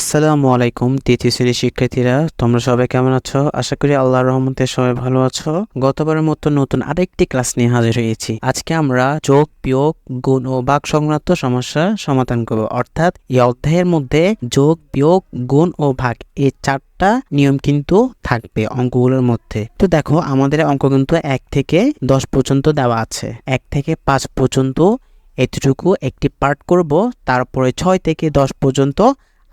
আসসালামু আলাইকুম, তৃতীয় শ্রেণির শিক্ষার্থীরা, তোমরা সবাই কেমন আছো? আশা করি আল্লাহ রহমতে সবাই ভালো আছো। গতবারের মতো নতুন আরেকটি ক্লাস নিয়ে হাজির হয়েছি। আজকে আমরা যোগ, বিয়োগ, গুণ ও বাক সংক্রান্ত সমস্যা সমাধান করব। অর্থাৎ এই অধ্যায়ের মধ্যে যোগ, বিয়োগ, গুণ ও ভাগ এই চারটা নিয়ম কিন্তু থাকবে অঙ্কগুলোর মধ্যে। তো দেখো, আমাদের অঙ্ক কিন্তু এক থেকে দশ পর্যন্ত দেওয়া আছে। এক থেকে পাঁচ পর্যন্ত এতটুকু একটি পার্ট করব, তারপরে ছয় থেকে দশ পর্যন্ত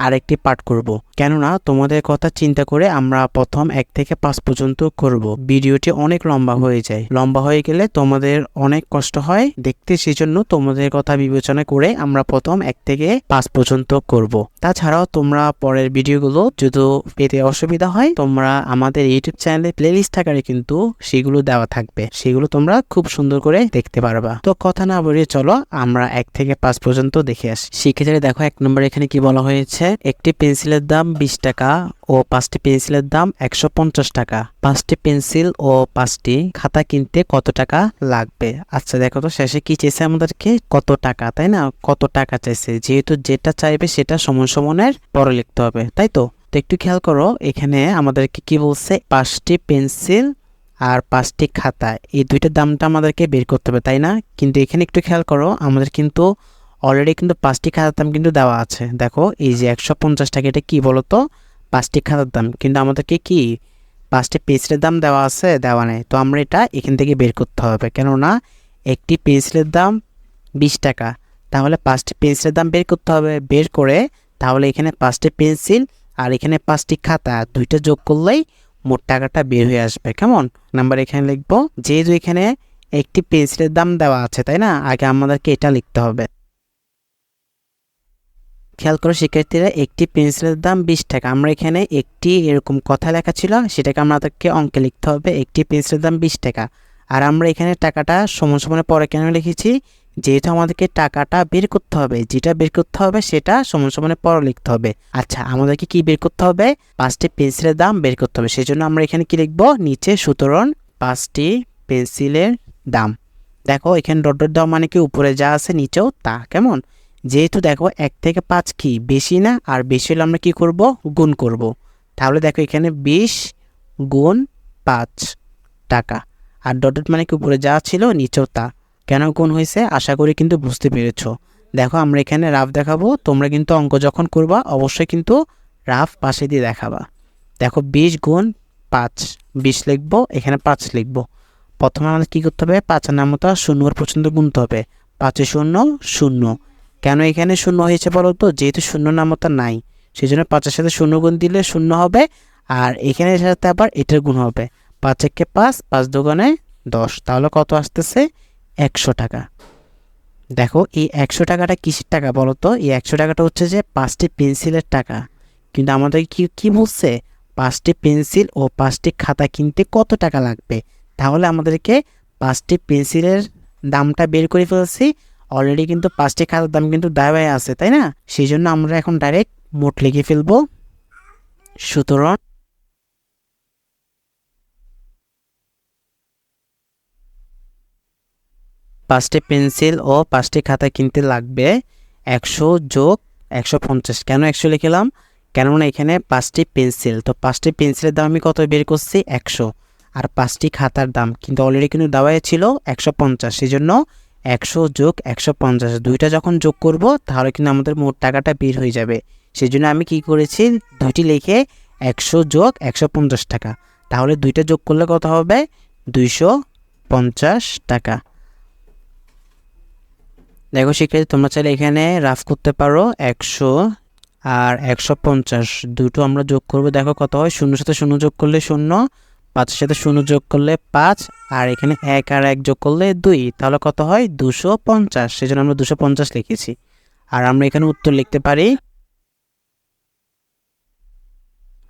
আরেকটি পাঠ করব। কেননা তোমাদের কথা চিন্তা করে আমরা প্রথম এক থেকে পাঁচ পর্যন্ত করব। ভিডিওটি অনেক লম্বা হয়ে যায়। লম্বা হয়ে গেলে তোমাদের অনেক কষ্ট হয় দেখতে সেই জন্য তোমাদের কথা বিবেচনা করে আমরা প্রথম এক থেকে পাঁচ পর্যন্ত করব। তাছাড়াও তোমরা পরের ভিডিওগুলো যদি পেতে অসুবিধা হয়, তোমরা আমাদের ইউটিউব চ্যানেলে প্লেলিস্ট আকারে কিন্তু সেগুলো দেওয়া থাকবে। সেগুলো তোমরা খুব সুন্দর করে দেখতে পারবা। তো কথা না বলিয়ে চলো, আমরা এক থেকে পাঁচ পর্যন্ত দেখে আসি। শিক্ষার্থীরা দেখো এক নম্বর এখানে কি বলা হয়েছে, একটি পেন্সিলের দাম বিশ টাকা ও পাঁচটি পেন্সিলের দাম একশো পঞ্চাশ টাকা। পাঁচটি পেন্সিল ও পাঁচটি খাতা কিনতে কত টাকা লাগবে? আচ্ছা দেখো তো শেষে কি চেয়েছে আমাদেরকে? কত টাকা, তাই না? কত টাকা চাইছে? যেহেতু যেটা চাইবে সেটা সমান সমানের পরে লিখতে হবে, তাই তো? তো একটু খেয়াল করো, এখানে আমাদেরকে কি বলছে? পাঁচটি পেন্সিল আর পাঁচটি খাতা, এই দুইটার দামটা আমাদেরকে বের করতে হবে, তাই না? কিন্তু এখানে একটু খেয়াল করো, আমাদের কিন্তু অলরেডি কিন্তু পাঁচটি খাতার দাম কিন্তু দেওয়া আছে। দেখো, এই যে একশো পঞ্চাশ টাকা, এটা কী বলতো? পাঁচটি খাতার দাম। কিন্তু আমাদেরকে কি পাঁচটি পেন্সিলের দাম দেওয়া আছে? দেওয়া নেই। তো আমরা এটা এখান থেকে বের করতে হবে। কেননা, একটি পেন্সিলের দাম বিশ টাকা। তাহলে পাঁচটি পেন্সিলের দাম বের করতে হবে। বের করে তাহলে এখানে পাঁচটি পেন্সিল আর এখানে পাঁচটি খাতা। দুইটা যোগ করলেই মোট টাকাটা বের হয়ে আসবে। কেমন? নাম্বার এখানে লিখব। যেহেতু এখানে একটি পেন্সিলের দাম দেওয়া আছে, তাই না? আগে আমাদেরকে এটা লিখতে হবে। খেয়াল করো শিক্ষার্থীরা একটি পেন্সিলের দাম বিশ টাকা। আমরা এখানে একটি এরকম কথা লেখা ছিল, সেটাকে আমাদেরকে অঙ্কে লিখতে হবে। একটি পেন্সিলের দাম বিশ টাকা। আর আমরা এখানে টাকাটা সমান সমানে পরে কেন লিখেছি? যেহেতু আমাদেরকে টাকাটা বের করতে হবে, যেটা বের করতে হবে সেটা সমান সমানে পরে লিখতে হবে। আচ্ছা আমাদেরকে কি বের করতে হবে? পাঁচটি পেন্সিলের দাম বের করতে হবে। সেই জন্য আমরা এখানে কি লিখব? নিচে সুতরণ পাঁচটি পেন্সিলের দাম। দেখো, এখানে ডট ডট দাম মানে কি? উপরে যা আছে নিচেও তা। কেমন? যেহেতু দেখো এক থেকে পাঁচ কি? বেশি না? আর বেশি হলে আমরা কি করব? গুণ করব। তাহলে দেখো এখানে বিশ গুণ পাঁচ টাকা। আর ডটেড মানে কি উপরে যা ছিল, নিচেও তা। কেন গুণ হয়েছে? আশা করি কিন্তু বুঝতে পেরেছ। দেখো আমরা এখানে রাফ দেখাবো। তোমরা কিন্তু অঙ্ক যখন করবা, অবশ্যই কিন্তু রাফ পাশে দিয়ে দেখাবা। দেখো বিশ গুণ পাঁচ, বিশ লিখব, এখানে পাঁচ লিখব। প্রথমে আমাদের কী করতে হবে? পাঁচের নামতা শূন্য পর্যন্ত গুনতে হবে। পাঁচে শূন্য শূন্য। কেন এখানে শূন্য হয়েছে বলো তো যেহেতু শূন্য নামতা নাই সেই জন্য পাঁচের সাথে শূন্য গুণ দিলে শূন্য হবে, আর এখানে সাথে আবার এটার গুণ হবে। পাঁচ একে পাঁচ পাঁচ দোকানে দশ, তাহলে কত আসতেছে? একশো টাকা। দেখো, এই একশো টাকাটা কিসের টাকা বলো তো এই একশো টাকাটা হচ্ছে যে পাঁচটি পেন্সিলের টাকা। কিন্তু আমাদের কি কি বলছে? পাঁচটি পেন্সিল ও পাঁচটি খাতা কিনতে কত টাকা লাগবে? তাহলে আমাদেরকে পাঁচটি পেন্সিলের দামটা বের করে ফেলছি। অলরেডি কিন্তু পাঁচটি খাতার দাম কিন্তু দায় আছে, তাই না? সেই জন্য আমরা এখন ডাইরেক্ট মোট লিখে ফেলব। সুতরাং পাঁচটি পেন্সিল ও পাঁচটি খাতা কিনতে লাগবে একশো যোগ একশো পঞ্চাশ। কেন একশো লিখলাম কেননা এখানে পাঁচটি পেন্সিল, তো পাঁচটি পেন্সিলের দাম আমি কত বের করছি? একশো। আর পাঁচটি খাতার দাম কিন্তু অলরেডি কিন্তু দেওয়াই ছিল একশো পঞ্চাশ। সেই জন্য একশো যোগ একশো পঞ্চাশ, দুইটা যখন যোগ করব, তাহলে কিন্তু আমাদের মোট টাকাটা বের হয়ে যাবে। সেই জন্য আমি কি করেছি? দুইটি লিখে একশো যোগ একশো পঞ্চাশ টাকা। তাহলে দুইটা যোগ করলে কত হবে? দুইশো পঞ্চাশ টাকা। দেখো শিক্ষার্থী, তোমরা চাইলে এখানে রাফ করতে পারো, একশো আর একশো পঞ্চাশ। দুটো আমরা যোগ করব, দেখো কত হয়? শূন্য সাথে শূন্য যোগ করলে শূন্য। পাঁচের সাথে শূন্য যোগ করলে পাঁচ, আর এখানে এক আর এক যোগ করলে দুই, তাহলে কত হয়? দুশো পঞ্চাশ সেই জন্য আমরা দুশো পঞ্চাশ লিখেছি। আর আমরা এখানে উত্তর লিখতে পারি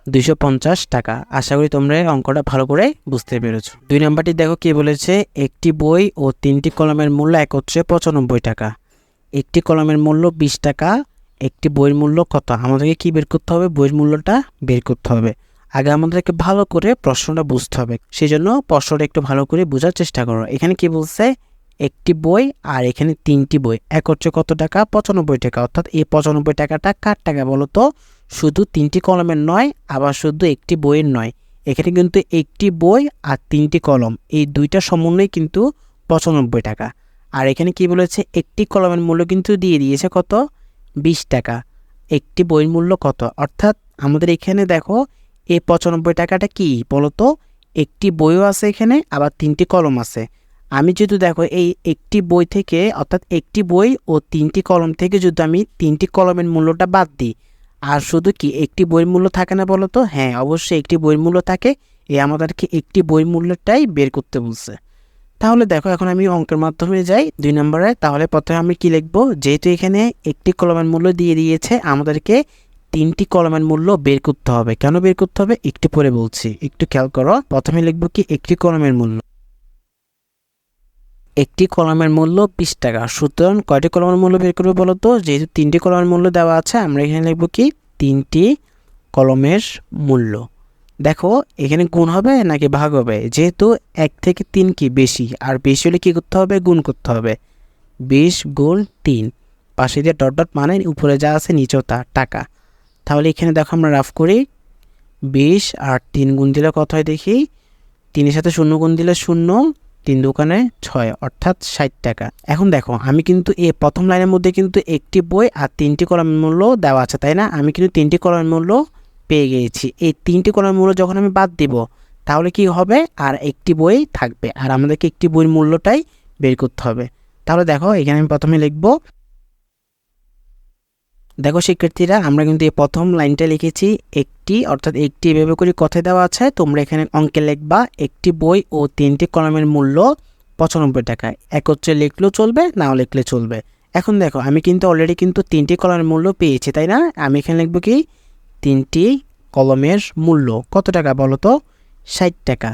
দুইশো পঞ্চাশ টাকা। আশা করি তোমরা অঙ্কটা ভালো করে বুঝতে পেরেছ। দুই নাম্বারটি দেখো কি বলেছে? একটি বই ও তিনটি কলমের মূল্য একত্রে পঁচানব্বই টাকা। একটি কলমের মূল্য বিশ টাকা, একটি বইয়ের মূল্য কত? আমাদেরকে কি বের করতে হবে? বইয়ের মূল্যটা বের করতে হবে। আগে আমাদেরকে ভালো করে প্রশ্নটা বুঝতে হবে। সেই জন্য প্রশ্নটা একটু ভালো করে বোঝার চেষ্টা করো। এখানে কি বলছে? একটি বই আর এখানে তিনটি বই। এক হচ্ছে কত টাকা? পঁচানব্বই টাকা। অর্থাৎ এই পঁচানব্বই টাকাটা কার টাকা বলো তো? শুধু তিনটি কলমের নয়, আবার শুধু একটি বইয়ের নয়। এখানে কিন্তু একটি বই আর তিনটি কলম। এই দুইটা সমন্বয় কিন্তু পঁচানব্বই টাকা। আর এখানে কি বলেছে? একটি কলমের মূল্য কিন্তু দিয়ে দিয়েছে কত? বিশ টাকা। একটি বইয়ের মূল্য কত? অর্থাৎ আমাদের এখানে দেখো এই পঁচানব্বই টাকাটা কি বলতো? একটি বইও আছে এখানে, আবার তিনটি কলম আছে। আমি যদি দেখো, এই একটি বই থেকে, অর্থাৎ একটি বই ও তিনটি কলম থেকে যদি আমি তিনটি কলমের মূল্যটা বাদ দিই, আর শুধু কি একটি বইয়ের মূল্য থাকে না বলো তো হ্যাঁ অবশ্যই একটি বইয়ের মূল্য থাকে। এ আমাদেরকে একটি বইয়ের মূল্যটাই বের করতে বলছে। তাহলে দেখো, এখন আমি অঙ্কের মাধ্যমে যাই দুই নম্বরে। তাহলে প্রথমে আমি কি লিখব? যেহেতু এখানে একটি কলমের মূল্য দিয়ে দিয়েছে আমাদেরকে তিনটি কলমের মূল্য বের করতে হবে। কেন বের করতে হবে? একটু পরে বলছি। একটু খেয়াল করো। প্রথমে লিখব কি একটি কলমের মূল্য। একটি কলমের মূল্য বিশ টাকা। সুতরাং কয়টি কলমের মূল্য বের করবে বলো তো? যেহেতু তিনটি কলমের মূল্য দেওয়া আছে, আমরা এখানে লিখব কি? তিনটি কলমের মূল্য। দেখো, এখানে গুণ হবে নাকি ভাগ হবে? যেহেতু এক থেকে তিন কি বেশি? আর বেশি হলে কী করতে হবে? গুণ করতে হবে। বিশ গুণ তিন। পাশে দিয়ে ডট ডট মানে উপরে যা আছে নিচেও তা, টাকা। তাহলে এখানে দেখো আমরা রাফ করি। বিশ আর তিন গুণ দিলে কত হয় দেখি? তিনের সাথে শূন্য গুণ দিলে শূন্য, তিন দোকানে ছয়, অর্থাৎ ষাট টাকা। এখন দেখো, আমি কিন্তু এ প্রথম লাইনের মধ্যে কিন্তু একটি বই আর তিনটি কলমের মূল্য দেওয়া আছে, তাই না? আমি কিন্তু তিনটি কলমের মূল্য পেয়ে গিয়েছি। এই তিনটি কলমের মূল্য যখন আমি বাদ দিব, তাহলে কি হবে? আর একটি বই থাকবে। আর আমাদেরকে একটি বইয়ের মূল্যটাই বের করতে হবে। তাহলে দেখো, এখানে আমি প্রথমে লিখব দেখো, শিক্ষার্থীরা, আমরা কিন্তু এই প্রথম লাইনটা লিখেছি, একটি, অর্থাৎ একটি এভাবে করে কথায় দেওয়া আছে, তোমরা এখানে অঙ্কে লিখবা, একটি বই ও তিনটি কলমের মূল্য পঁচানব্বই টাকা। একত্রে লিখলেও চলবে, নাও লিখলে চলবে। এখন দেখো, আমি কিন্তু অলরেডি কিন্তু তিনটি কলমের মূল্য পেয়েছি, তাই না? আমি এখানে লিখব কি? তিনটি কলমের মূল্য। কত টাকা বলো তো? ষাট টাকা।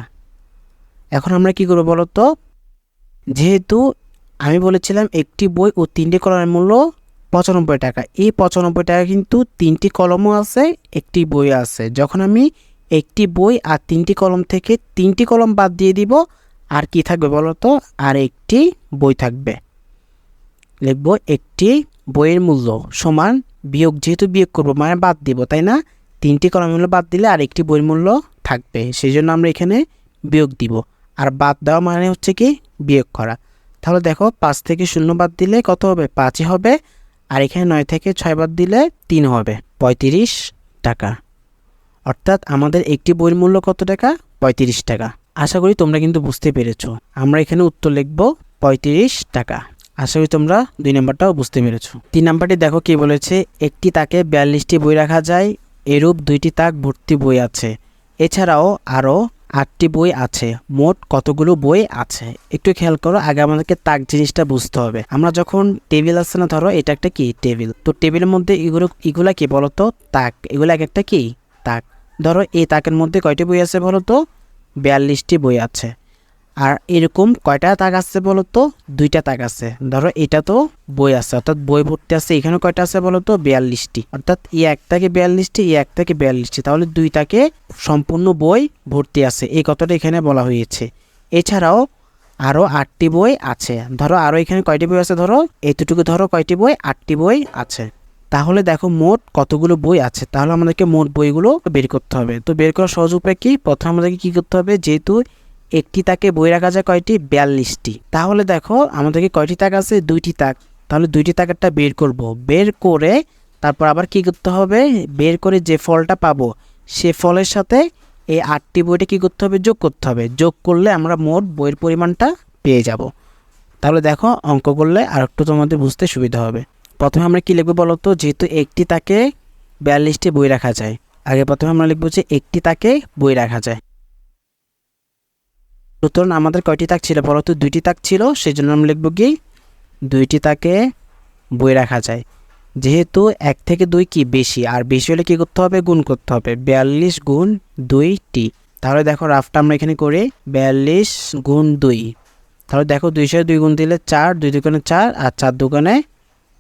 এখন আমরা কি করব বলো তো? যেহেতু আমি বলেছিলাম একটি বই ও তিনটি কলমের মূল্য পঁচানব্বই টাকা। এই পঁচানব্বই টাকা কিন্তু তিনটি কলমও আছে, একটি বই আছে। যখন আমি একটি বই আর তিনটি কলম থেকে তিনটি কলম বাদ দিয়ে দিব, আর কি থাকবে বলো তো? আর একটি বই থাকবে। লিখব একটি বইয়ের মূল্য সমান বিয়োগ যেহেতু বিয়োগ করব মানে বাদ দিব, তাই না? তিনটি কলমের মূল্য বাদ দিলে আর একটি বইয়ের মূল্য থাকবে সেই জন্য আমরা এখানে বিয়োগ দিব। আর বাদ দেওয়া মানে হচ্ছে কি? বিয়োগ করা। তাহলে দেখো, পাঁচ থেকে শূন্য বাদ দিলে কত হবে? পাঁচই হবে। আর এখানে নয় থেকে ছয় বাদ দিলে তিন হবে, পঁয়ত্রিশ টাকা। অর্থাৎ আমাদের একটি বইয়ের মূল্য কত টাকা? পঁয়ত্রিশ টাকা। আশা করি তোমরা কিন্তু বুঝতে পেরেছ। আমরা এখানে উত্তর লিখব পঁয়ত্রিশ টাকা। আশা করি তোমরা দুই নাম্বারটাও বুঝতে পেরেছ। তিন নাম্বারটি দেখো কি বলেছে, একটি তাকে বিয়াল্লিশটি বই রাখা যায়, এরূপ দুইটি তাক ভর্তি বই আছে। এছাড়াও আরও আটটি বই আছে, মোট কতগুলো বই আছে? একটু খেয়াল করো, আগে আমাদেরকে তাক জিনিসটা বুঝতে হবে। আমরা যখন টেবিল আছে না, ধরো এটা একটা কি? টেবিল। তো টেবিলের মধ্যে এগুলো, এগুলা কি বলতো? তাক। এগুলো এক একটা কি? তাক। ধরো এই তাকের মধ্যে কয়টি বই আছে বলতো? বিয়াল্লিশটি বই আছে। আর এরকম কয়টা তাক আছে বলো তো দুইটা তাক আছে। ধরো এটা তো বই আছে, অর্থাৎ বই ভর্তি আছে, এখানে কয়টা আছে বলো তো বিয়াল্লিশটি। অর্থাৎ ই এক থেকে বিয়াল্লিশটি, ই এক থেকে বিয়াল্লিশটি। তাহলে দুই তাকে সম্পূর্ণ বই ভর্তি আছে। এই কথাটা এখানে বলা হয়েছে। এছাড়াও আরও আটটি বই আছে। ধরো আরও এখানে কয়টি বই আছে ধরো? এতটুকু ধরো কয়টি বই? আটটি বই আছে। তাহলে দেখো মোট কতগুলো বই আছে। তাহলে আমাদেরকে মোট বইগুলো বের করতে হবে। তো বের করার সহজ উপায় কি? প্রথমে আমাদেরকে কী করতে হবে? যেহেতু একটি তাকে বই রাখা যায় কয়টি? বিয়াল্লিশটি। তাহলে দেখো, আমাদেরকে কয়টি তাক আছে? দুইটি তাক। তাহলে দুইটি তাকেরটা বের করব। বের করে তারপর আবার কি করতে হবে? বের করে যে ফলটা পাবো, সে ফলের সাথে এই আটটি বইটা কি করতে হবে? যোগ করতে হবে। যোগ করলে আমরা মোট বইয়ের পরিমাণটা পেয়ে যাব। তাহলে দেখো, অঙ্ক করলে আর একটু তোমাদের বুঝতে সুবিধা হবে। প্রথমে আমরা কি লিখব বলো তো? যেহেতু একটি তাকে বিয়াল্লিশটি বই রাখা যায়, আগে প্রথমে আমরা লিখব যে একটি তাকে বই রাখা যায়। সুতরাং আমাদের কয়টি তাক ছিল? বলো তো, দুইটি তাক ছিল সেই জন্য আমরা লিখব কি? দুইটি তাকে বই রাখা যায়। যেহেতু এক থেকে দুই কি বেশি? আর বেশি হলে কি করতে হবে? গুণ করতে হবে। বিয়াল্লিশ গুণ দুইটি তাহলে দেখো রাফটা আমরা এখানে করি। বিয়াল্লিশ গুণ দুই। তাহলে দেখো দুইশো দুই গুণ দিলে চার, দুই দোকানে চার, আর চার দোকানে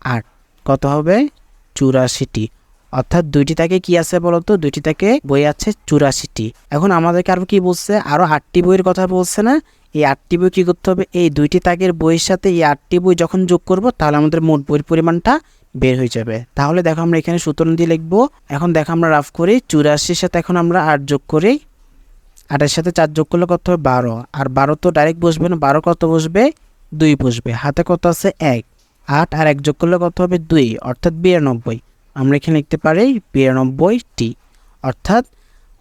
আট। কত হবে? চুরাশিটি অর্থাৎ দুইটি তাকে কি আছে বলতো? দুইটি তাকে বই আছে চুরাশিটি। এখন আমাদেরকে আরও কি বলছে? আরও আটটি বইয়ের কথা বলছে না? এই আটটি বই কী করতে হবে? এই দুইটি তাকের বইয়ের সাথে এই আটটি বই যখন যোগ করব, তাহলে আমাদের মোট বইয়ের পরিমাণটা বের হয়ে যাবে। তাহলে দেখো আমরা এখানে সূত্র দিয়ে লিখব। এখন দেখো আমরা রাফ করি চুরাশির সাথে এখন আমরা আট যোগ করি। আটের সাথে চার যোগ করলে কত হবে? বারো। আর বারো তো ডাইরেক্ট বসবে না। বারো কত বসবে? দুই বসবে। হাতে কত আছে? এক। আট আর এক যোগ করলে কত হবে? দুই। অর্থাৎ বিরানব্বই। আমরা এখানে লিখতে পারি বিরানব্বইটি। অর্থাৎ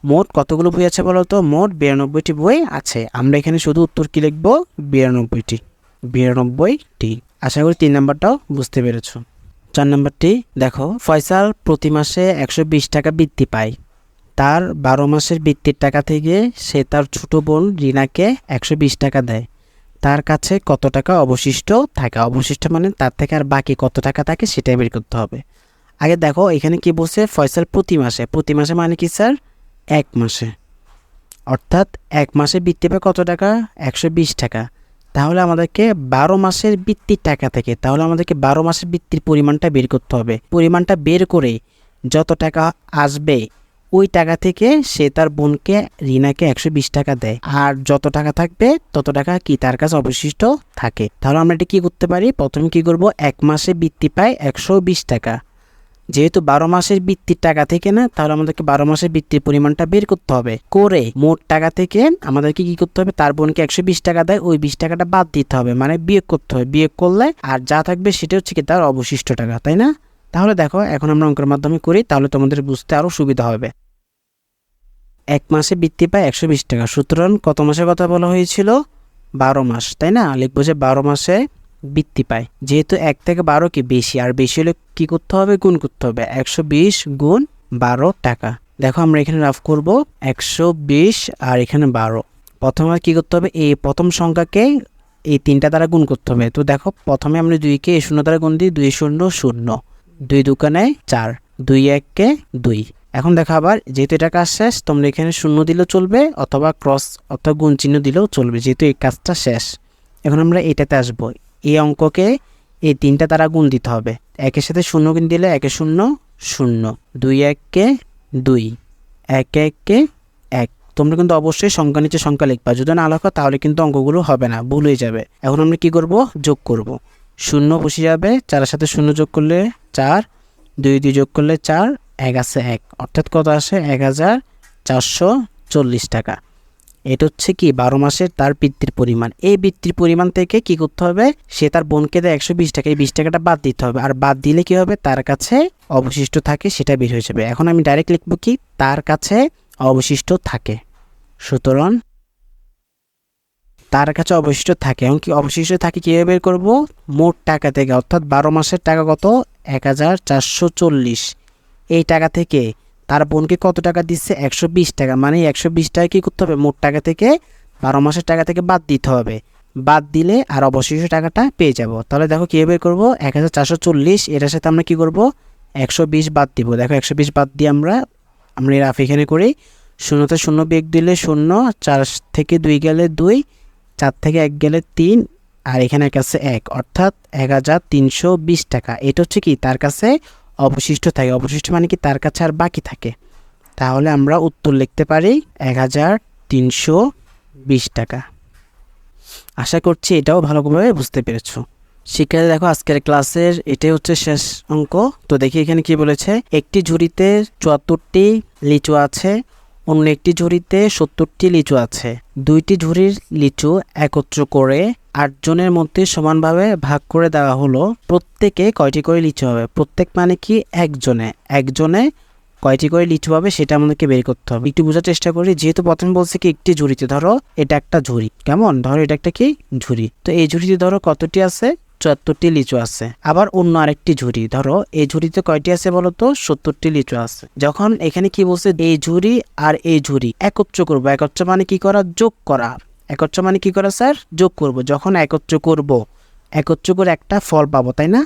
মোট কতগুলো বই আছে বলো তো মোট বিরানব্বইটি বই আছে। আমরা এখানে শুধু উত্তর কি লিখব? বিরানব্বইটি। বিরানব্বইটি। আশা করি তিন নম্বরটাও বুঝতে পেরেছ। চার নম্বরটি, দেখো, ফয়সাল প্রতি মাসে একশো বিশ টাকা বৃত্তি পায়। তার বারো মাসের বৃত্তির টাকা থেকে সে তার ছোট বোন রিনাকে একশো বিশ টাকা দেয়। তার কাছে কত টাকা অবশিষ্ট থাকে? অবশিষ্ট মানে তার থেকে আর বাকি কত টাকা থাকে সেটাই বের করতে হবে। আগে দেখো, এখানে কি বলছে? ফয়সাল প্রতি মাসে। প্রতি মাসে মানে কি, স্যার? এক মাসে। অর্থাৎ এক মাসে বৃত্তি পায় কত টাকা? একশো বিশ টাকা। তাহলে আমাদেরকে বারো মাসের বৃত্তির টাকা থেকে, তাহলে আমাদেরকে বারো মাসের বৃত্তির পরিমাণটা বের করতে হবে। পরিমাণটা বের করে যত টাকা আসবে, ওই টাকা থেকে সে তার বোনকে, রিনাকে একশো বিশ টাকা দেয়। আর যত টাকা থাকবে, তত টাকা কি তার কাছে অবশিষ্ট থাকে। তাহলে আমরা এটা কী করতে পারি? প্রথমে কি করব? এক মাসে বৃত্তি পায় একশো বিশ টাকা। যেহেতু বারো মাসের বৃত্তির টাকা থেকে না, তাহলে আমাদেরকে বারো মাসের বৃত্তির পরিমাণটা বের করতে হবে। করে মোট টাকা থেকে আমাদেরকে কি করতে হবে? তার বোনকে একশো বিশ টাকা দেয়, ওই বিশ টাকাটা বাদ দিতে হবে মানে বিয়োগ করতে হবে। বিয়োগ করলে আর যা থাকবে সেটা হচ্ছে কি তার অবশিষ্ট টাকা, তাই না? তাহলে দেখো, এখন আমরা অঙ্কের মাধ্যমে করি, তাহলে তোমাদের বুঝতে আরও সুবিধা হবে। এক মাসে বৃত্তি পায় একশো বিশ টাকা। সুতরাং কত মাসের কথা বলা হয়েছিল? বারো মাস, তাই না? লিখব যে বারো মাসে বৃত্তি পায়। যেহেতু এক থেকে বারো কি বেশি, আর বেশি হলে কি করতে হবে? গুণ করতে হবে। একশো বিশ গুণ বারো টাকা। দেখো আমরা এখানে রাফ করব। একশো বিশ আর এখানে বারো। প্রথমে কি করতে হবে? এই প্রথম সংখ্যাকে এই তিনটা দ্বারা গুণ করতে হবে। তো দেখো, প্রথমে আমরা দুইকে শূন্য দ্বারা গুণ দিই। দুই শূন্য শূন্য। দুই দোকানে চার। দুই এককে দুই। এখন দেখো আবার, যেহেতু এটা কাজ শেষ তোমরা এখানে শূন্য দিলেও চলবে অথবা ক্রস অথবা গুণ চিহ্ন দিলেও চলবে, যেহেতু এই কাজটা শেষ। এখন আমরা এটাতে আসব। এই অঙ্ককে এই তিনটা তারা গুণ দিতে হবে। একের সাথে শূন্য গুণ দিলে একে শূন্য শূন্য। দুই এককে দুই। এক এককে এক। তোমরা কিন্তু অবশ্যই সংখ্যা নিচে সংখ্যা লিখবা। যদি না লেখো, তাহলে কিন্তু অঙ্কগুলো হবে না, ভুল হয়ে যাবে। এখন আমরা কি করব? যোগ করব। শূন্য বসে যাবে, চারের সাথে শূন্য যোগ করলে চার, দুই দুই যোগ করলে চার, এক আছে এক। অর্থাৎ কত আসে? এক হাজার চারশো চল্লিশ টাকা। এটা হচ্ছে কি, বারো মাসের তার বৃত্তির পরিমাণ। এই বৃত্তির পরিমাণ থেকে কি করতে হবে? সে তার বোনকে দেয় একশো বিশ টাকা, এই বিশ টাকাটা বাদ দিতে হবে। আর বাদ দিলে কি হবে? তার কাছে অবশিষ্ট থাকে, সেটা বের হয়ে যাবে। এখন আমি ডাইরেক্ট লিখব কি, তার কাছে অবশিষ্ট থাকে। সুতরাং তার কাছে অবশিষ্ট থাকে। এবং কি অবশিষ্ট থাকে কীভাবে বের করব? মোট টাকা থেকে, অর্থাৎ বারো মাসের টাকা কত? এক হাজার চারশো চল্লিশ। এই টাকা থেকে তার বোনকে কত টাকা দিচ্ছে? একশো বিশ টাকা। মানে একশো বিশ টাকা কী করতে হবে? মোট টাকা থেকে বারো মাসের টাকা থেকে বাদ দিতে হবে। বাদ দিলে আর অবশিষ্ট টাকাটা পেয়ে যাব। তাহলে দেখো কীভাবে করব? এক হাজার চারশো চল্লিশ। এটার সাথে আমরা কী করব? একশো বিশ বাদ দিব। দেখো একশো বিশ বাদ দিয়ে আমরা আমরা এই রাফ এখানে করি। শূন্যতে শূন্য বেগ দিলে শূন্য, চার থেকে দুই গেলে দুই, চার থেকে এক গেলে তিন, আর এখানে কাছে এক। অর্থাৎ এক হাজার তিনশো বিশ টাকা। এটা হচ্ছে কি? তার কাছে অবশিষ্ট থাকে। অবশিষ্ট মানে কি? তার কাছে আর বাকি থাকে। তাহলে আমরা উত্তর লিখতে পারি এক হাজার তিনশো বিশ টাকা। আশা করছি এটাও ভালোভাবে বুঝতে পেরেছ। শিক্ষার্থী, দেখো আজকের ক্লাসের এটাই হচ্ছে শেষ অঙ্ক। তো দেখি এখানে কি বলেছে? একটি ঝুড়িতে চুয়াত্তরটি লিচু আছে। অন্য একটি ঝুড়িতে সত্তরটি লিচু আছে। দুইটি ঝুড়ির লিচু একত্র করে আটজনের মধ্যে সমানভাবে ভাগ করে দেওয়া হলো। প্রত্যেকে কয়টি করে লিচু হবে? প্রত্যেক মানে কি? একজনে। একজনে কয়টি করে লিচু হবে সেটা আমাদেরকে বের করতে হবে। একটু বোঝার চেষ্টা করি, যেহেতু প্রথমে বলছে কি একটি ঝুড়িতে, ধরো এটা একটা ঝুড়ি। কেমন? ধরো এটা একটা কি? ঝুড়ি। তো এই ঝুড়িতে ধরো কতটি আছে? চুয়াত্তরটি লিচু আছে। আবার অন্য আরেকটি ঝুড়ি, ধরো এই ঝুড়িতে কয়টি আছে বলতো? সত্তরটি লিচু আছে। যখন এখানে কি বলছে? এই ঝুড়ি আর এই ঝুড়ি, একত্র করব। একত্র মানে কি করা? যোগ করা। একত্র মানে কি করা, স্যার? যোগ করব। যখন একত্র করব, একত্র করে একটা ফল পাবো, তাই না?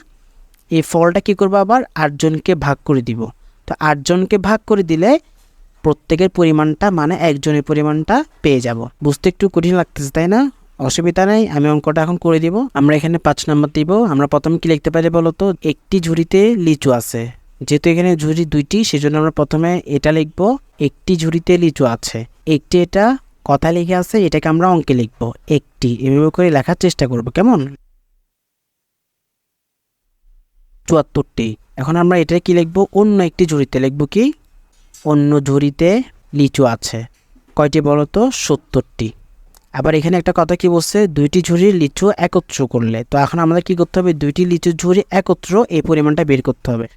এই ফলটা কি করব আবার? আটজনকে ভাগ করে দিব। তো আটজনকে ভাগ করে দিলে প্রত্যেকের পরিমাণটা মানে একজনের পরিমাণটা পেয়ে যাব। বুঝতে একটু কঠিন লাগতেছে, তাই না? অসুবিধা নেই, আমি অঙ্কটা এখন করে দিব। আমরা এখানে পাঁচ নাম্বার দিব। আমরা প্রথমে কি লিখতে পারি বলো তো? একটি ঝুড়িতে লিচু আছে। যেহেতু এখানে ঝুড়ি দুইটি, সেজন্য আমরা প্রথমে এটা লিখব, একটি ঝুড়িতে লিচু আছে। একটি এটা কথা লিখে আছে, এটাকে আমরা অঙ্কে লিখব। একটি, এভাবে করে লেখার চেষ্টা করব, কেমন? চুয়াত্তরটি। এখন আমরা এটা কি লিখব? অন্য একটি ঝুড়িতে লিখব কি? অন্য ঝুড়িতে লিচু আছে। কয়টি বলো তো? সত্তরটি। আবার এখানে একটা কথা কি বলছে? দুইটি ঝুড়ির লিচু একত্র করলে। তো এখন আমাদের কি করতে হবে? দুইটি লিচুর ঝুড়ি একত্র এই পরিমাণটা বের করতে হবে।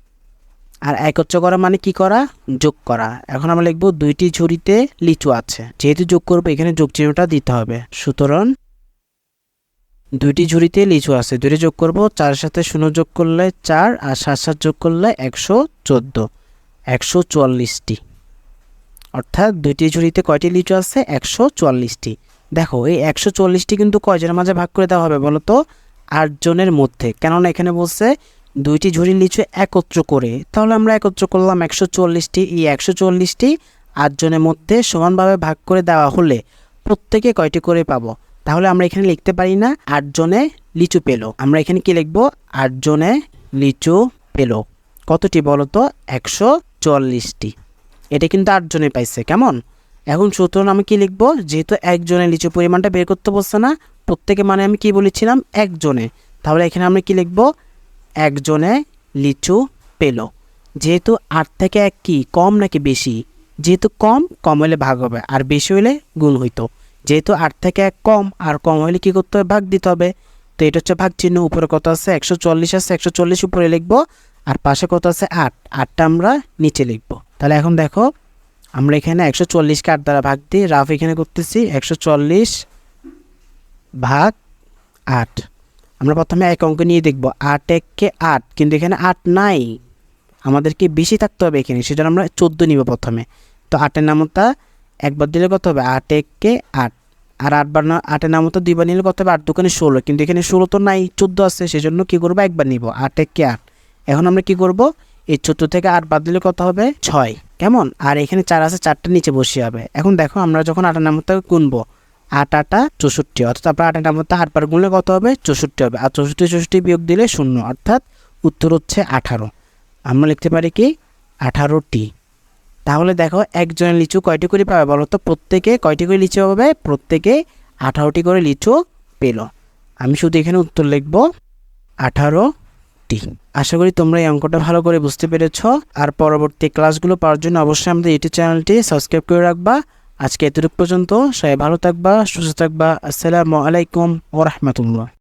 আর একত্র করা মানে কি করা? যোগ করা। এখন আমরা লিখব দুইটি ঝুড়িতে লিচু আছে। যেহেতু যোগ করব, এখানে যোগ চিহ্নটা দিতে হবে। সুতরাং দুইটি ঝুড়িতে লিচু আছে। দুইটি যোগ করব চারের সাথে শূন্য যোগ করলে চার, আর সাত সাত যোগ করলে একশো চোদ্দ। একশো চুয়াল্লিশটি। অর্থাৎ দুইটি ঝুড়িতে কয়টি লিচু আছে? একশো চুয়াল্লিশটি। দেখো, এই একশো চল্লিশটি কিন্তু কয়জনের মাঝে ভাগ করে দেওয়া হবে বলো তো? আটজনের মধ্যে। কেননা এখানে বলছে দুইটি ঝুড়ি লিচু একত্র করে। তাহলে আমরা একত্র করলাম একশো চল্লিশটি। এই একশো চল্লিশটি আটজনের মধ্যে সমানভাবে ভাগ করে দেওয়া হলে প্রত্যেকে কয়টি করে পাবো? তাহলে আমরা এখানে লিখতে পারি না, আটজনে লিচু পেল। আমরা এখানে কি লিখব? আটজনে লিচু পেল। কতটি বলো তো? একশো চল্লিশটি। এটা কিন্তু আটজনে পাইছে, কেমন? এখন সুতরাং আমি কি লিখব? যেহেতু একজনে লিচু পরিমাণটা বের করতে বলছে না, প্রত্যেকে মানে আমি কি বলেছিলাম? একজনে। তাহলে এখানে আমরা কি লিখব? একজনে লিচু পেল। যেহেতু আট থেকে এক কি, কম নাকি বেশি? যেহেতু কম কম হলে ভাগ হবে, আর বেশি হলে গুণ হইতো। যেহেতু আট থেকে এক কম, আর কম হলে কি করতে হবে? ভাগ দিতে হবে। তো এটা হচ্ছে ভাগ চিহ্ন। উপরে কত আছে? একশো চল্লিশ আছে। একশো চল্লিশ উপরে লিখব। আর পাশে কত আছে? আট। আটটা আমরা নিচে লিখব। তাহলে এখন দেখো আমরা এখানে একশো চল্লিশকে আট দ্বারা ভাগ দিই রাফ এখানে করতেছি একশো চল্লিশ ভাগ আট। আমরা প্রথমে এক অঙ্ক নিয়ে দেখব। আট এককে আট, কিন্তু এখানে আট নাই। আমাদেরকে বেশি থাকতে হবে এখানে, সেজন্য আমরা চোদ্দ নিব প্রথমে। তো আটের নামতা একবার দিলে কত হবে? আট এককে আট। আর আটবার না আটের নামতা দুইবার নিলে কত হবে? আট দোকানে ষোলো, কিন্তু এখানে ষোলো তো নাই, চোদ্দ আছে, সেজন্য কী করব? একবার নিব। আট এককে আট। এখন আমরা কি করব? এই চোদ্দ থেকে আট বাদ দিলে কত হবে? ছয়। কেমন? আর এখানে চার আছে, চারটা নিচে বসে হবে। এখন দেখো, আমরা যখন নামতা গুনবো, আট, আটা চৌষট্টি, অর্থাৎ আপনার নামতা আট বার গুনলে কত হবে? চৌষট্টি হবে। আর চৌষট্টি চৌষট্টি বিয়োগ দিলে শূন্য, অর্থাৎ উত্তর হচ্ছে আঠারো। আমরা লিখতে পারি কি? আঠারোটি। তাহলে দেখো একজনের লিচু কয়টি করে পাবে বলো তো? প্রত্যেকে কয়টি করে লিচু পাবে প্রত্যেকে আঠারোটি করে লিচু পেল। আমি শুধু এখানে উত্তর লিখব আঠারোটি আশা করি তোমরা এই অঙ্কটা ভালো করে বুঝতে পেরেছ। আর পরবর্তী ক্লাসগুলো পাওয়ার জন্য অবশ্যই আমাদের ইউটিউব চ্যানেলটি সাবস্ক্রাইব করে রাখবা। আজকে এতটুকু পর্যন্ত সবাই ভালো থাকবা, সুস্থ থাকবা। আসসালামু আলাইকুম ওরহমতুল্লাহ রহমতুল্লাহ।